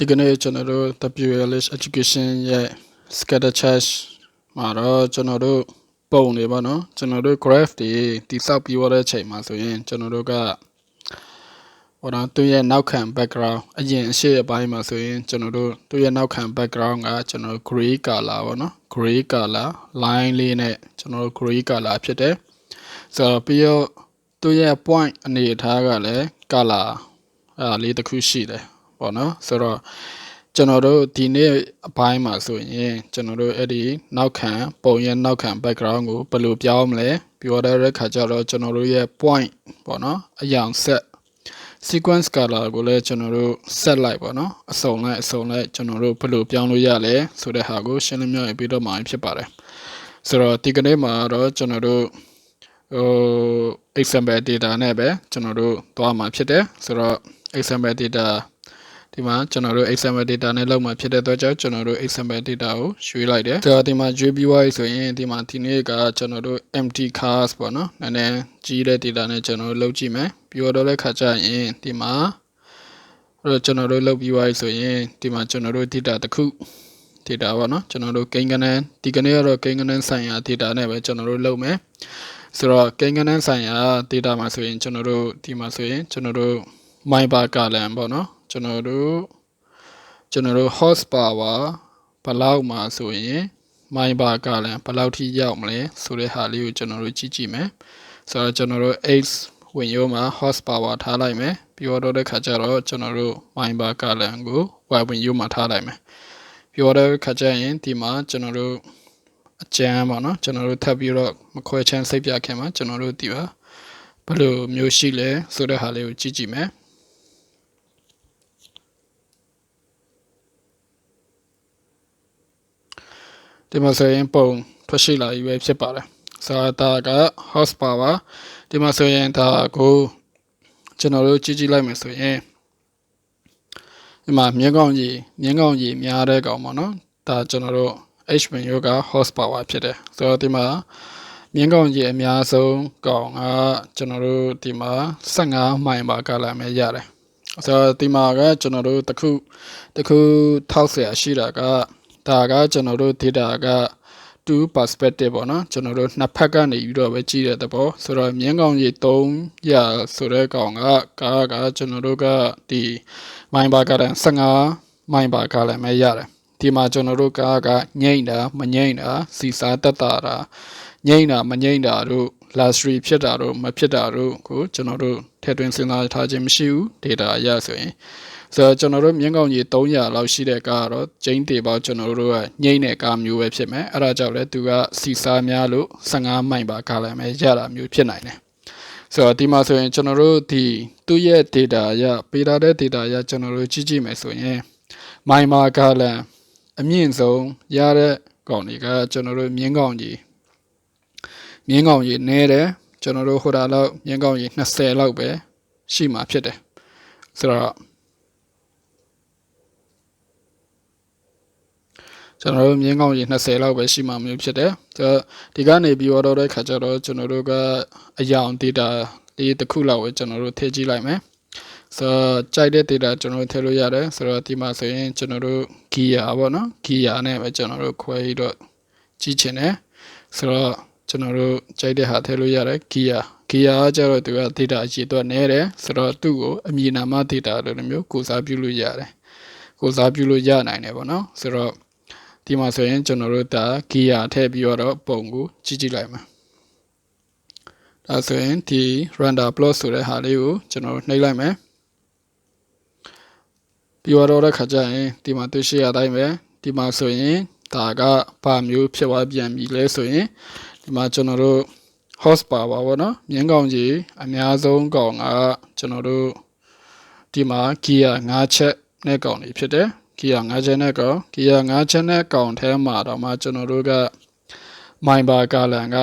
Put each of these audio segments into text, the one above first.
ဒီကနေ့ကျွန်တော်တို့ WLH Education ရဲ့ scatter chart မှာတော့ကျွန်တော်တို့ပုံတွေပေါ့နော်ကျွန်တော်တို့ graph တွေတိစောက်ပြီးရတဲ့အချိန်မှာဆိုရင်ကျွန်တော်တို့ကဟိုတော့သူ့ရဲ့နောက်ခံ background အရင်အရှိအပိုင်းမှာဆိုရင်ကျွန်တော်တို့သူ့ရဲ့နောက်ခံ background ကကျွန်တော် gray color ပေါ့နော် gray color line လေးနဲ့ကျွန်တော် gray color ဖြစ်တယ်ဆိုတော့ပြီးတော့သူ့ရဲ့ point အနေအထားကလည်း color အဲလေးတစ်ခုရှိတယ် ပေါ့နော်ဆိုတော့ကျွန်တော်တို့ဒီနေ့အပိုင်းမှာဆိုရင်ကျွန်တော်တို့အဲ့ဒီနောက်ခံပုံရဲ့နောက်ခံ background ကိုဘယ်လိုပြောင်းမလဲပြောတဲ့ခါကျတော့ကျွန်တော်တို့ရဲ့ point ပေါ့နော်အယောင် set sequence color ကိုလည်းကျွန်တော်တို့ set လိုက်ပေါ့နော်အစုံလိုက်အစုံလိုက်ကျွန်တော်တို့ဘယ်လိုပြောင်းလို့ရလဲဆိုတဲ့ဟာကိုရှင်းလင်းပြပြီးတော့မှဖြစ်ပါတယ်ဆိုတော့ဒီကနေ့မှာတော့ကျွန်တော်တို့ဟို example data နဲ့ပဲကျွန်တော်တို့သွားမှာဖြစ်တယ်ဆိုတော့ example data ဒီမှာကျွန်တော်တို့ example data နဲ့လောက်မှာဖြစ်တဲ့အတွက်ကြောင့်ကျွန်တော်တို့ example data ကိုရွှေ့လိုက်တယ်ဆိုတော့ဒီမှာရွှေ့ပြီးသွားပြီဆိုရင်ဒီမှာဒီနေ့ကကျွန်တော်တို့ empty cars ပေါ့နော်နည်းနည်းကြီးတဲ့ data နဲ့ကျွန်တော်တို့လုပ်ကြည့်မယ်ပြီးတော့လည်းခါကြရင်ဒီမှာအဲ့တော့ကျွန်တော်တို့လုပ်ပြီးသွားပြီဆိုရင်ဒီမှာကျွန်တော်တို့ data တစ်ခု data ပေါ့နော်ကျွန်တော်တို့ကိန်းကနန်းဒီကနေ့ကတော့ကိန်းကနန်းဆိုင်ရာ data နဲ့ပဲကျွန်တော်တို့လုပ်မယ်ဆိုတော့ကိန်းကနန်းဆိုင်ရာ data မှာဆိုရင်ကျွန်တော်တို့ဒီမှာဆိုရင်ကျွန်တော်တို့ my bar column ပေါ့နော် ကျွန်တော်တို့ကျွန်တော်တို့ horse power ဘလောက်မှာဆိုရင်မိုင်းဘာကလည်းဘလောက်ထိရောက်မလဲဆိုတဲ့ဟာလေးကိုကျွန်တော်တို့ကြည့်ကြည့်မယ်ဆိုတော့ကျွန်တော်တို့ x ဝင်ရိုးမှာ horse power ထားလိုက်မယ်ပြောတော့တဲ့ခါကျတော့ကျွန်တော်တို့မိုင်းဘာကလန်ကို y ဝင်ရိုးမှာထားလိုက်မယ်ပြောတော့ခါကျရင်ဒီမှာကျွန်တော်တို့အကျမ်းပေါ့နော်ကျွန်တော်တို့ထပ်ပြီးတော့မခွဲချမ်းစိတ်ပြခင်မှာကျွန်တော်တို့ဒီပါဘယ်လိုမျိုးရှိလဲဆိုတဲ့ဟာလေးကိုကြည့်ကြည့်မယ် ဒီမှာဆိုရင်ပုံထွက်ရှိလာပြီပဲဖြစ်ပါတယ်ဆိုတော့ဒါက horsepower ဒီမှာဆိုရင်ဒါကိုကျွန်တော်တို့ကြည့်ကြည့်လိုက်မယ်ဆိုရင်ဒီမှာမြင်းကောင်းကြီးမြင်းကောင်းကြီးများတဲ့ကောင်ပေါ့နော်ဒါကျွန်တော်တို့ H ဝင်ရောက horsepower ဖြစ်တယ်ဆိုတော့ဒီမှာမြင်းကောင်းကြီးအများဆုံးကောင်ကကျွန်တော်တို့ဒီမှာ15မိုင်ပါကလာမယ်ရတယ်ဆိုတော့ဒီမှာကကျွန်တော်တို့တခုတခုထောက်เสียရှိတာက ဒါကကျွန်တော်တို့ data က2 perspective ပေါ့နော်ကျွန်တော်တို့နှစ်ဖက်ကနေပြီးတော့ပဲကြည့်တဲ့သဘောဆိုတော့မြင်းကောင်ကြီး3ရဆိုတဲ့ကောင်ကကားကကျွန်တော်တို့ကဒီမိုင်ဘာကတန်15မိုင်ဘာကလည်းမရတယ်ဒီမှာကျွန်တော်တို့ကားကငိမ့်တာမငိမ့်တာစီစားတက်တာတာငိမ့်တာမငိမ့်တာတို့ luxury ဖြစ်တာတို့မဖြစ်တာတို့ကိုကျွန်တော်တို့ထည့်သွင်းစဉ်းစားထားခြင်းမရှိဘူး data အရဆိုရင် ဆိုတော့ကျွန်တော်တို့မြင်းကောင်ကြီး300လောက်ရှိတဲ့ကားကတော့ကျင်းတေပေါက်ကျွန်တော်တို့ကညိမ့်တဲ့ကားမျိုးပဲဖြစ်မယ်အဲ့ဒါကြောင့်လဲသူကစီစားများလို့15မိုင်ပါကားလည်းပဲရတာမျိုးဖြစ်နိုင်တယ်ဆိုတော့ဒီမှာဆိုရင်ကျွန်တော်တို့ဒီသူ့ရဲ့ data ရပေးထားတဲ့ data ရကျွန်တော်တို့ကြည့်ကြည့်မယ်ဆိုရင်မိုင်မာကားလန်အမြင့်ဆုံးရတဲ့ကောင်တွေကကျွန်တော်တို့မြင်းကောင်ကြီးမြင်းကောင်ကြီးနဲတယ်ကျွန်တော်တို့ဟိုတာလောက်မြင်းကောင်ကြီး20လောက်ပဲရှိမှာဖြစ်တယ်ဆိုတော့ ကျွန်တော်တို့မြင်းကောင်းကြီး20လောက်ပဲရှိမှမျိုးဖြစ်တယ်ဒီကနေပြီးတော့တဲ့ခါကျတော့ကျွန်တော်တို့ကအယောင် data လေးတစ်ခုလောက်ပဲကျွန်တော်တို့ထည့်ကြည့်လိုက်မယ်ဆိုတော့ကြိုက်တဲ့ data ကျွန်တော်တို့ထည့်လို့ရတယ်ဆိုတော့ဒီမှာဆိုရင်ကျွန်တော်တို့ gear ပေါ့နော် gear နဲ့ပဲကျွန်တော်တို့ခွဲပြီးတော့ကြည့်ချင်တယ်ဆိုတော့ကျွန်တော်တို့ကြိုက်တဲ့ဟာထည့်လို့ရတယ် gear gear ကကျတော့သူက data အရေးအတွက်နည်းတယ်ဆိုတော့သူ့ကိုအမည်နာမ data လိုမျိုးကိုစားပြုလို့ရတယ်ကိုစားပြုလို့ရနိုင်တယ်ပေါ့နော်ဆိုတော့ ဒီမှာဆိုရင်ကျွန်တော်တို့ဒါဂီယာထည့်ပြီးတော့ပုံကိုကြည့်ကြည့်လိုက်မှာဒါဆိုရင်ဒီ render plot ဆိုတဲ့ဟာလေးကိုကျွန်တော်နှိပ်လိုက်မယ်ပြီးတော့တဲ့ခါကျရင်ဒီမှာတွေ့ရှိရတိုင်းပဲဒီမှာဆိုရင်ဒါကဘာမျိုးဖြစ်သွားပြန်ပြီလဲဆိုရင်ဒီမှာကျွန်တော်တို့ horsepower ပါဗောနော်မြင်းကောင်ကြီးအများဆုံးကောင်ကကျွန်တော်တို့ဒီမှာ gear 5ချက်နဲ့ကောင်နေဖြစ်တယ် ဂီယာ9ချက်နဲ့ကောင်ဂီယာ9ချက်နဲ့ကောင်ထဲမှာတော့မှကျွန်တော်တို့ကမိုင်ဘာကာလန်က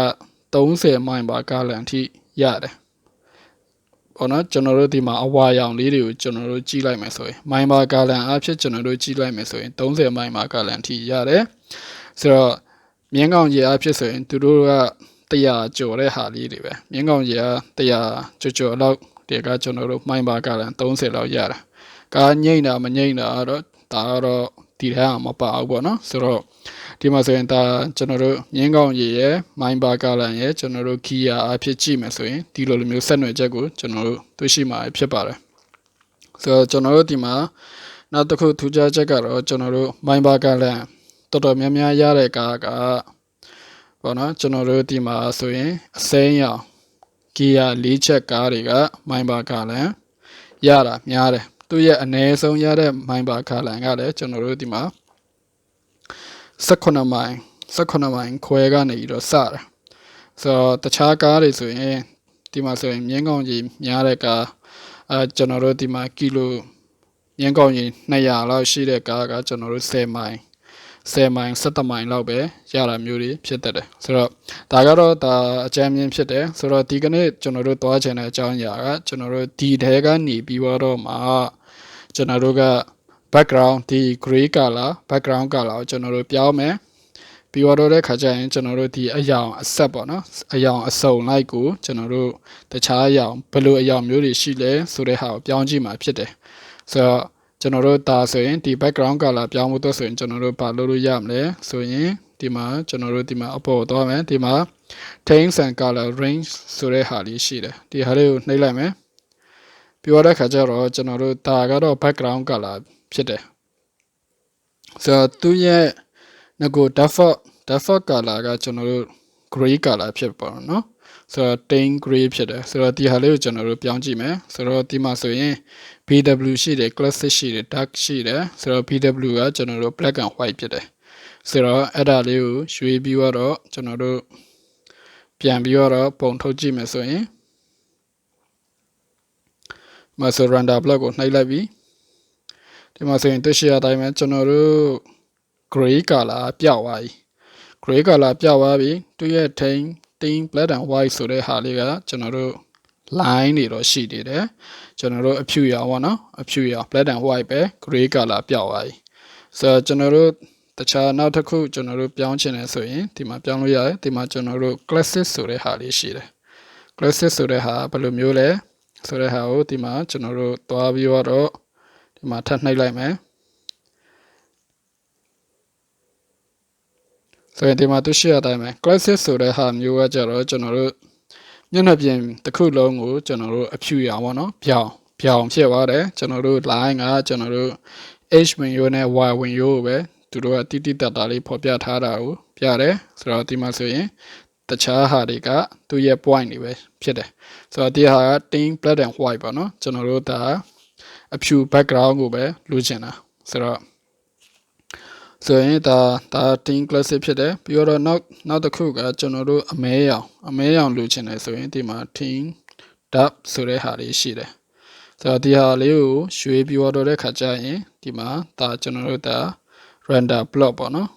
30မိုင်ဘာကာလန်ထိရတယ်ပေါ့နော်ကျွန်တော်တို့ဒီမှာအဝါရောင်လေးတွေကိုကျွန်တော်တို့ကြည့်လိုက်မယ်ဆိုရင်မိုင်ဘာကာလန်အဖြစ်ကျွန်တော်တို့ကြည့်လိုက်မယ်ဆိုရင်30မိုင်ဘာကာလန်ထိရတယ်ဆိုတော့မြင်းကောင်ကြီးအဖြစ်ဆိုရင်သူတို့က100ကျော်တဲ့ဟာလေးတွေပဲမြင်းကောင်ကြီးက100ကျော်ကျော်လောက်ဒီကကျွန်တော်တို့မိုင်ဘာကာလန်30လောက်ရတာကားငိမ့်တာမငိမ့်တာတော့ ဒါကတော့ဒီထဲမှာမပါဘူးပေါ့နော်ဆိုတော့ဒီမှာဆိုရင်ဒါကျွန်တော်တို့မြင်းကောင်းရည်ရဲ့မိုင်းဘာကာလန်ရဲ့ကျွန်တော်တို့ key အဖြစ်ကြည့်မယ်ဆိုရင်ဒီလိုလိုမျိုးဆက်နွယ်ချက်ကိုကျွန်တော်တို့တွေ့ရှိမှာဖြစ်ပါတယ်ဆိုတော့ကျွန်တော်တို့ဒီမှာနောက်တစ်ခုထူးခြားချက်ကတော့ကျွန်တော်တို့မိုင်းဘာကာလန်တော်တော်များများရတဲ့ကားကပေါ့နော်ကျွန်တော်တို့ဒီမှာဆိုရင်အစိမ်းရောင် gear ၄ချက်ကားတွေကမိုင်းဘာကာလန်ရတာများတယ် သူရဲ့အ ਨੇ ဆုံးရတဲ့မိုင်းဘာကာလန်ကလည်းကျွန်တော်တို့ဒီမှာ18မိုင်18မိုင်ခွဲကနေပြီးတော့စတယ်ဆိုတော့တခြားကားတွေဆိုရင်ဒီမှာဆိုရင်မြင်းကောင်ကြီးများတဲ့ကားအဲကျွန်တော်တို့ဒီမှာကီလိုမြင်းကောင်ကြီး200လောက်ရှိတဲ့ကားကကျွန်တော်တို့10မိုင်10မိုင်17မိုင်လောက်ပဲရတာမျိုးတွေဖြစ်တတ်တယ်ဆိုတော့ဒါကတော့ဒါအကြမ်းမြင်ဖြစ်တယ်ဆိုတော့ဒီကနေ့ကျွန်တော်တို့သွားချင်တဲ့အကြောင်းအရာကကျွန်တော်တို့ဒီထဲကနေပြီးတော့မှ ကျွန်တော်တို့က background ဒီ gray color background color ကိုကျွန်တော်တို့ပြောင်းမယ်ပြီးတော့တဲ့ခါကျရင်ကျွန်တော်တို့ဒီအယောင်အဆက်ပေါ့နော်အယောင်အစုံလိုက်ကိုကျွန်တော်တို့တခြားအယောင်ဘယ်လိုအယောင်မျိုးတွေရှိလဲဆိုတဲ့ဟာကိုပြောင်းကြည့်မှာဖြစ်တယ်ဆိုတော့ကျွန်တော်တို့ဒါဆိုရင်ဒီ background color ပြောင်းဖို့တော့ဆိုရင်ကျွန်တော်တို့ဘာလုပ်လို့ရမလဲဆိုရင်ဒီမှာကျွန်တော်တို့ဒီမှာအပေါ်သွားမယ်ဒီမှာ change and color range ဆိုတဲ့ဟာလေးရှိတယ်ဒီဟာလေးကိုနှိပ်လိုက်မယ် ပြောတဲ့ခါကျတော့ကျွန်တော်တို့ဒါကတော့ background color ဖြစ်တယ်ဆိုတော့သူရဲ့ငကို default default color ကကျွန်တော်တို့ gray color ဖြစ်ပါတော့เนาะဆိုတော့ tin gray ဖြစ်တယ်ဆိုတော့ဒီဟာလေးကိုကျွန်တော်တို့ပြောင်းကြည့်မယ်ဆိုတော့ဒီမှာဆိုရင် BW ရှိတယ် classic ရှိတယ် dark ရှိတယ်ဆိုတော့ BW ကကျွန်တော်တို့ black and white ဖြစ်တယ်ဆိုတော့အဲ့ဒါလေးကိုရွှေ့ပြီးတော့ကျွန်တော်တို့ပြန်ပြီးတော့ပုံထုတ်ကြည့်မယ်ဆိုရင် မဆို render block ကိုနှိပ်လိုက်ပြီးဒီမှာဆိုရင်တွေ့ရှိရတိုင်းပဲကျွန်တော်တို့ gray color ပြောက်သွားပြီ gray color ပြောက်သွားပြီသူရဲ့ tin tin black and white ဆိုတဲ့ဟာလေးကကျွန်တော်တို့ line တွေတော့ရှိနေတယ်ကျွန်တော်တို့အဖြူရောင်ပေါ့နော်အဖြူရောင် black and white ပဲ gray color ပြောက်သွားပြီဆိုတော့ကျွန်တော်တို့တခြားနောက်တစ်ခုကျွန်တော်တို့ပြောင်းချင်တယ်ဆိုရင်ဒီမှာပြောင်းလို့ရတယ်ဒီမှာကျွန်တော်တို့ classic ဆိုတဲ့ဟာလေးရှိတယ် classic ဆိုတဲ့ဟာဘယ်လိုမျိုးလဲ ဆိုတဲ့ဟာကိုဒီမှာကျွန်တော်တို့သွားပြီးတော့ဒီမှာထပ်နှိပ်လိုက်မယ်ဆိုရင်ဒီမှာသူရှိရတိုင်းပဲ classic ဆိုတဲ့ဟာမျိုးကကြတော့ကျွန်တော်တို့မျက်နှာပြင်တစ်ခုလုံးကိုကျွန်တော်တို့အဖြူရောင်ပေါ့နော်ပြောင်ပြောင်ဖြစ်သွားတယ်ကျွန်တော်တို့ line ကကျွန်တော်တို့ h ဝင်ရိုးနဲ့ y ဝင်ရိုးကိုပဲသူတို့ကတိတိတတ်တာလေးဖော်ပြထားတာကိုပြတယ်ဆိုတော့ဒီမှာဆိုရင် တခြားဟာတွေကသူ့ရဲ့ point တွေပဲဖြစ်တယ်ဆိုတော့ဒီဟာက tin black and white ပေါ့နော်ကျွန်တော်တို့ဒါအဖြူ background ကိုပဲလိုချင်တာဆိုတော့ဆိုရင်ဒါဒါ tin classic ဖြစ်တယ်ပြီးတော့နောက်နောက်တစ်ခုကကျွန်တော်တို့အမဲရောင်အမဲရောင်လိုချင်တယ်ဆိုရင်ဒီမှာ tin dark ဆိုတဲ့ဟာလေးရှိတယ်ဆိုတော့ဒီဟာလေးကိုရွှေပြီးတော့တဲ့ခါကျရင်ဒီမှာဒါကျွန်တော်တို့ဒါ render block ပေါ့နော်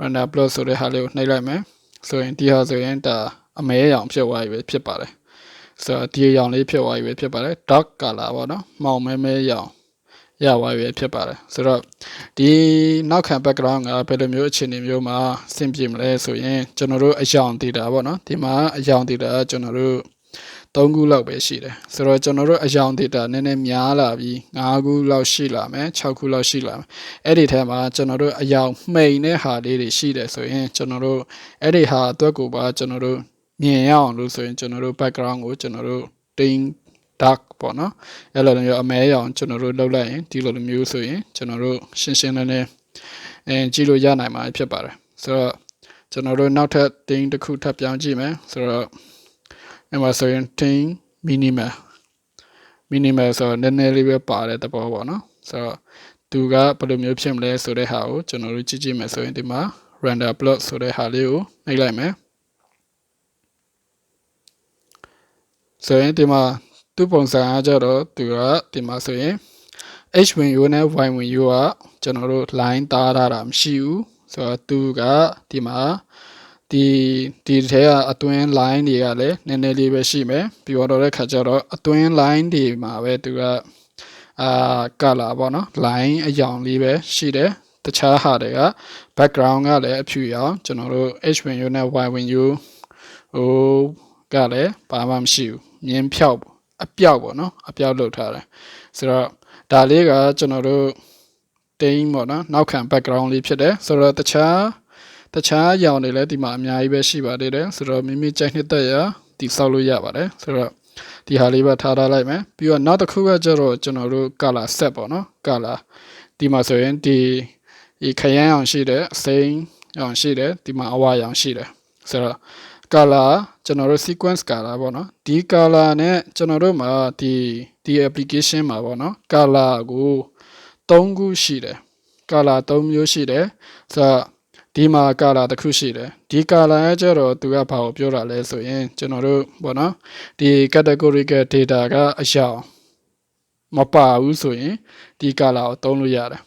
render block ဆိုတဲ့ဟာလေးကိုနှိပ်လိုက်မယ် ဆိုရင်ဒီဟာဆိုရင်ဒါအမဲရောင်ဖြစ်သွားပြီပဲဖြစ်ပါတယ်ဆိုတော့ဒီရောင်လေးဖြစ်သွားပြီပဲဖြစ်ပါတယ် dark color ပေါ့နော်မှောင်မဲမဲရောင်ရသွားပြီဖြစ်ပါတယ်ဆိုတော့ဒီနောက်ခံ background ကဘယ်လိုမျိုးအခြေအနေမျိုးမှာဆင်ပြေမလဲဆိုရင်ကျွန်တော်တို့အယောင် data ပေါ့နော်ဒီမှာအယောင် data ကျွန်တော်တို့ 3ခုလောက်ပဲရှိတယ်ဆိုတော့ကျွန်တော်တို့အယောင် data နည်းနည်းများလာပြီး5ခုလောက်ရှိလာမယ်6ခုလောက်ရှိလာမယ်အဲ့ဒီထဲမှာကျွန်တော်တို့အယောင်မှိန်တဲ့ဟာလေးတွေရှိတယ်ဆိုရင်ကျွန်တော်တို့အဲ့ဒီဟာအတွက်ကိုပါကျွန်တော်တို့မြင်ရအောင်လို့ဆိုရင်ကျွန်တော်တို့ background ကိုကျွန်တော်တို့ tin dark ပေါ့နော်အဲ့လိုမျိုးအမဲရောင်ကျွန်တော်တို့လောက်လိုက်ရင်ဒီလိုမျိုးဆိုရင်ကျွန်တော်တို့ရှင်းရှင်းလင်းလင်းအဲကြည့်လို့ရနိုင်မှာဖြစ်ပါတယ်ဆိုတော့ကျွန်တော်တို့နောက်ထပ် tin တစ်ခုထပ်ပြောင်းကြည့်မယ်ဆိုတော့ အဲ့မှာဆိုရင် tin minimal minimal ဆိုတော့နည်းနည်းလေးပဲပါတဲ့သဘောပေါ့နော်ဆိုတော့သူကဘယ်လိုမျိုးဖြစ်မလဲဆိုတဲ့ဟာကိုကျွန်တော်တို့ကြည့်ကြည့်မယ်ဆိုရင်ဒီမှာ render plot ဆိုတဲ့ဟာလေးကိုနှိပ်လိုက်မယ်ဆိုရင်ဒီမှာသူ့ပုံစံအားကြတော့သူကဒီမှာဆိုရင် h ဝင် u နဲ့ y ဝင် u ကကျွန်တော်တို့ line တားထားတာမရှိဘူးဆိုတော့သူကဒီမှာ ဒီဒီထဲကအတွင်း line တွေကလည်းနည်းနည်းလေးပဲရှိမယ်ပြီးတော့တဲ့ခါကျတော့အတွင်း line တွေမှာပဲသူကအာကလာပေါ့နော် line အယောင်လေးပဲရှိတယ်တခြားဟာတွေက background ကလည်းအဖြူရောင်ကျွန်တော်တို့ h ဝင် u နဲ့ y ဝင် u ဟိုကလည်းဘာမှမရှိဘူးမြင်းဖြောက်အပြောက်ပေါ့နော်အပြောက်လုပ်ထားတယ်ဆိုတော့ဒါလေးကကျွန်တော်တို့ stain ပေါ့နော်နောက်ခံ background လေးဖြစ်တယ်ဆိုတော့တခြား တခြားအရောင်တွေလည်းဒီမှာအများကြီးပဲရှိပါသေးတယ်ဆိုတော့မိမိကြိုက်နှစ်သက်ရာဒီဆောက်လို့ရပါတယ်ဆိုတော့ဒီဟာလေးပဲထားထားလိုက်မယ်ပြီးတော့နောက်တစ်ခုကကျတော့ကျွန်တော်တို့ color set ပေါ့နော် color ဒီမှာဆိုရင်ဒီဒီခရမ်းအောင်ရှိတယ်အစိမ်းအောင်ရှိတယ်ဒီမှာအဝါရောင်ရှိတယ်ဆိုတော့ color ကျွန်တော်တို့ sequence color ပေါ့နော်ဒီ color နဲ့ကျွန်တော်တို့မှာဒီဒီ application မှာပေါ့နော် color ကို3ခုရှိတယ် color 3မျိုးရှိတယ်ဆိုတော့ ဒီမှာ color တစ်ခုရှိတယ်ဒီ color ရဲ့ကျတော့သူကဘာကိုပြောတာလဲဆိုရင်ကျွန်တော်တို့ပေါ့နော်ဒီ categorical data ကအရာမပါဘူးဆိုရင်ဒီ color ကိုသုံးလို့ရတယ်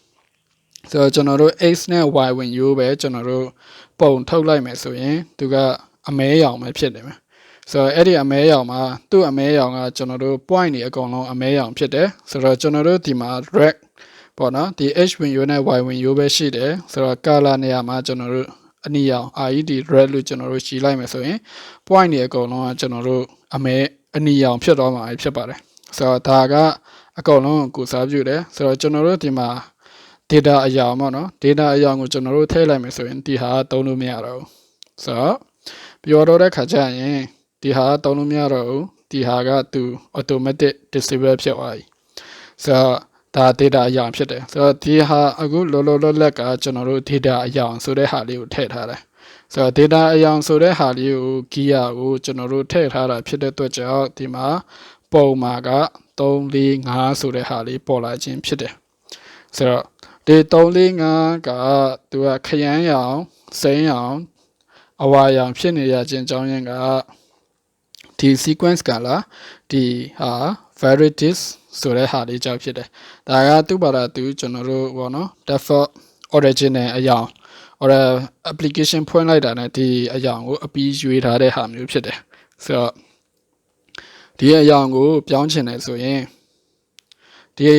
ဆိုတော့ကျွန်တော်တို့ x နဲ့ y ဝင်ရိုးပဲကျွန်တော်တို့ပုံထုတ်လိုက်မယ်ဆိုရင်သူကအမဲရောင်ပဲဖြစ်နေမယ်ဆိုတော့အဲ့ဒီအမဲရောင်မှာသူ့အမဲရောင်ကကျွန်တော်တို့ point တွေအကုန်လုံးအမဲရောင်ဖြစ်တယ်ဆိုတော့ကျွန်တော်တို့ဒီမှာ red ပေါ့နော်ဒီ h ဝင်ရိုးနဲ့ y ဝင်ရိုးပဲရှိတယ်ဆိုတော့ color နေရာမှာကျွန်တော်တို့အနီရောင် RED red လို့ကျွန်တော်တို့ရှင်းလိုက်မယ်ဆိုရင် point တွေအကုန်လုံးကကျွန်တော်တို့အမဲအနီရောင်ဖြစ်တော့မှာဖြစ်ပါတယ်ဆိုတော့ဒါကအကုန်လုံးကိုစားပြုတယ်ဆိုတော့ကျွန်တော်တို့ဒီမှာ data အရာပေါ့နော် data အရာကိုကျွန်တော်တို့ထည့်လိုက်မယ်ဆိုရင်ဒီဟာသုံးလို့မရတော့ဘူးဆိုတော့ပြောတော့တဲ့ခါကျရင်ဒီဟာသုံးလို့မရတော့ဘူးဒီဟာကသူ automatic disable ဖြစ်သွားပြီဆိုတော့ ဒါ data အရာဖြစ်တယ်ဆိုတော့ဒီဟာအခုလောလောလောလက်ကကျွန်တော်တို့ data အရာဆိုတဲ့ဟာလေးကိုထည့်ထားတယ်ဆိုတော့ data အယောင်ဆိုတဲ့ဟာလေးကို gear ကိုကျွန်တော်တို့ထည့်ထားတာဖြစ်တဲ့အတွက်ကြောင့်ဒီမှာပုံမှာက3 4 5ဆိုတဲ့ဟာလေးပေါ်လာခြင်းဖြစ်တယ်ဆိုတော့ဒီ345ကသူကခရမ်းရောင်စိမ်းရောင်အဝါရောင်ဖြစ်နေရခြင်းကြောင်းရင်းကဒီ sequence ကလာဒီဟာ varieties ဆိုတဲ့ဟာလေးကြောင့်ဖြစ်တယ်ဒါကသူ့ဘာသာသူကျွန်တော်တို့ဘောနော် default original အယောင် or application ဖွင့်လိုက်တာနဲ့ဒီအယောင်ကိုအပီးရွေးထားတဲ့ဟာမျိုးဖြစ်တယ်ဆိုတော့ဒီအယောင်ကိုပြောင်းချင်တယ်ဆိုရင်ဒီ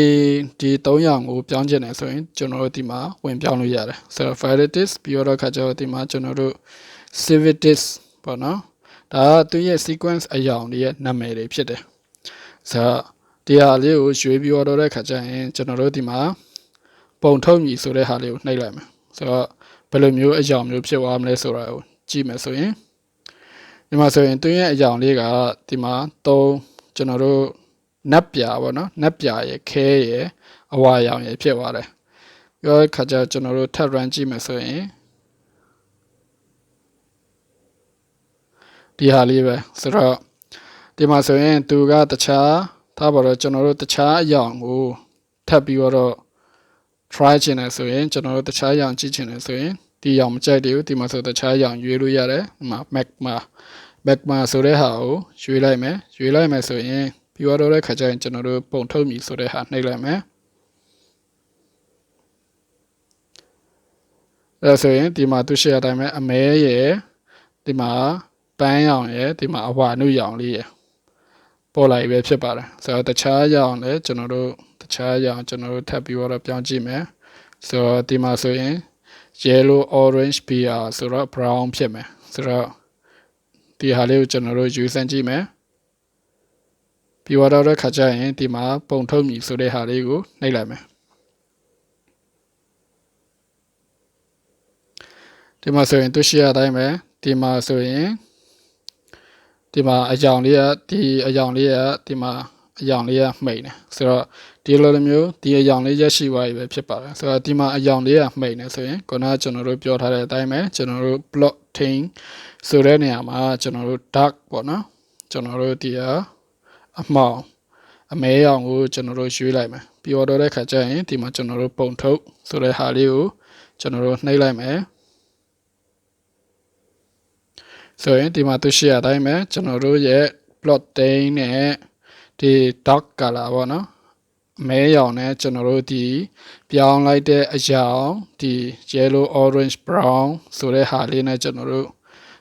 ဒီ၃យ៉ាងကိုပြောင်းချင်တယ်ဆိုရင်ကျွန်တော်တို့ဒီမှာဝင်ပြောင်းလို့ရတယ်ဆိုတော့ varieties ပြီးတော့ခါကျတော့ဒီမှာကျွန်တော်တို့ civities ပေါ့နော်ဒါကသူရဲ့ sequence အယောင်တွေရဲ့နာမည်တွေဖြစ်တယ်ဆိုတော့ ဒီဟာလေးကိုရွေးပြီးတော့တဲ့ခါကျရင်ကျွန်တော်တို့ဒီမှာပုံထုတ်မြည်ဆိုတဲ့ဟာလေးကိုနှိပ်လိုက်မယ်ဆိုတော့ဘယ်လိုမျိုးအယောင်မျိုးဖြစ်သွားမလဲဆိုတာကိုကြည့်မယ်ဆိုရင်ဒီမှာဆိုရင်သူရဲ့အယောင်လေးကဒီမှာ၃ကျွန်တော်တို့နက်ပြာပေါ့နော်နက်ပြာရယ်ခဲရယ်အဝါရောင်ရယ်ဖြစ်သွားတယ်ပြောခါကျကျွန်တော်တို့ထပ် run ကြည့်မယ်ဆိုရင်ဒီဟာလေးပဲဆိုတော့ဒီမှာဆိုရင်သူကတခြား ထားပါတော့ကျွန်တော်တို့တခြားအရာကိုထပ်ပြီးတော့ try ချင်တယ်ဆိုရင်ကျွန်တော်တို့တခြားအရာကြည့်ချင်တယ်ဆိုရင်ဒီအရာမကြိုက်သေးဘူးဒီမှာဆိုတခြားအရာရွေးလို့ရတယ်ဒီမှာ mac မှာ mac မှာဆိုတဲ့ဟာကိုရွေးလိုက်မယ်ရွေးလိုက်မယ်ဆိုရင်ပြီးတော့တဲ့ခါကျရင်ကျွန်တော်တို့ပုံထုတ်မိဆိုတဲ့ဟာနှိပ်လိုက်မယ်အဲဆိုရင်ဒီမှာသူရှေ့အတိုင်းပဲအမဲရယ်ဒီမှာပန်းရောင်ရယ်ဒီမှာအဝါနုရောင်လေးရယ် ပေါ်လာပြီပဲဖြစ်ပါတယ်ဆိုတော့တခြားရောင်လည်းကျွန်တော်တို့တခြားရောင်ကျွန်တော်တို့ထပ်ပြီးတော့ပြောင်းကြည့်မယ်ဆိုတော့ဒီမှာဆိုရင် yellow orange PR ဆိုတော့ brown ဖြစ်မယ်ဆိုတော့ဒီဟာလေးကိုကျွန်တော်တို့ယူဆန်းကြည့်မယ်ပြီးတော့တဲ့ခါကျရင်ဒီမှာပုံထုတ်မြည်ဆိုတဲ့ဟာလေးကိုနှိပ်လိုက်မယ်ဒီမှာဆိုရင်သူရှိရတိုင်းပဲဒီမှာဆိုရင် ဒီမှာအကြောင်လေးကဒီအကြောင်လေးကဒီမှာအကြောင်လေးကမှိန်တယ်ဆိုတော့ဒီလိုလိုမျိုးဒီအကြောင်လေးရရှိသွားပြီပဲဖြစ်ပါတယ်ဆိုတော့ဒီမှာအကြောင်လေးကမှိန်တယ်ဆိုရင်ခုနကကျွန်တော်တို့ပြောထားတဲ့အတိုင်းပဲကျွန်တော်တို့ plot thing ဆိုတဲ့နေရာမှာကျွန်တော်တို့ dark ပေါ့နော်ကျွန်တော်တို့ဒီဟာအမောင်အမဲရောင်ကိုကျွန်တော်တို့ရွေးလိုက်မယ်ပြီးတော့တဲ့ခါကျရင်ဒီမှာကျွန်တော်တို့ပုံထုတ်ဆိုတဲ့ဟာလေးကိုကျွန်တော်တို့နှိပ်လိုက်မယ် ဆိုရင်ဒီမှာသူရှိရတိုင်းပဲကျွန်တော်တို့ရဲ့ plot stain နဲ့ဒီ dark color ပေါ့နော်မဲရောင်နဲ့ကျွန်တော်တို့ဒီပြောင်းလိုက်တဲ့အရာဒီ yellow orange brown ဆိုတဲ့ဟာလေးနဲ့ကျွန်တော်တို့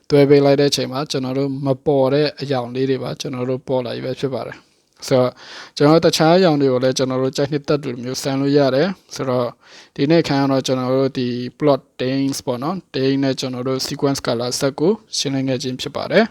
တွဲပေးလိုက်တဲ့အချိန်မှာကျွန်တော်တို့မပေါ်တဲ့အရာလေးတွေပါကျွန်တော်တို့ပေါ်လာပြီပဲဖြစ်ပါတယ် ဆိုတော့ကျွန်တော်တခြားအရောင်တွေကိုလည်းကျွန်တော်တို့ကြိုက်နှစ်သက်တွေမျိုးဆန်လို့ရတယ်ဆိုတော့ဒီနေ့ခံရတော့ကျွန်တော်တို့ဒီ plot stains ပေါ့နော် stain နဲ့ကျွန်တော်တို့ sequence color set ကိုရှင်းလင်းခဲ့ခြင်းဖြစ်ပါတယ်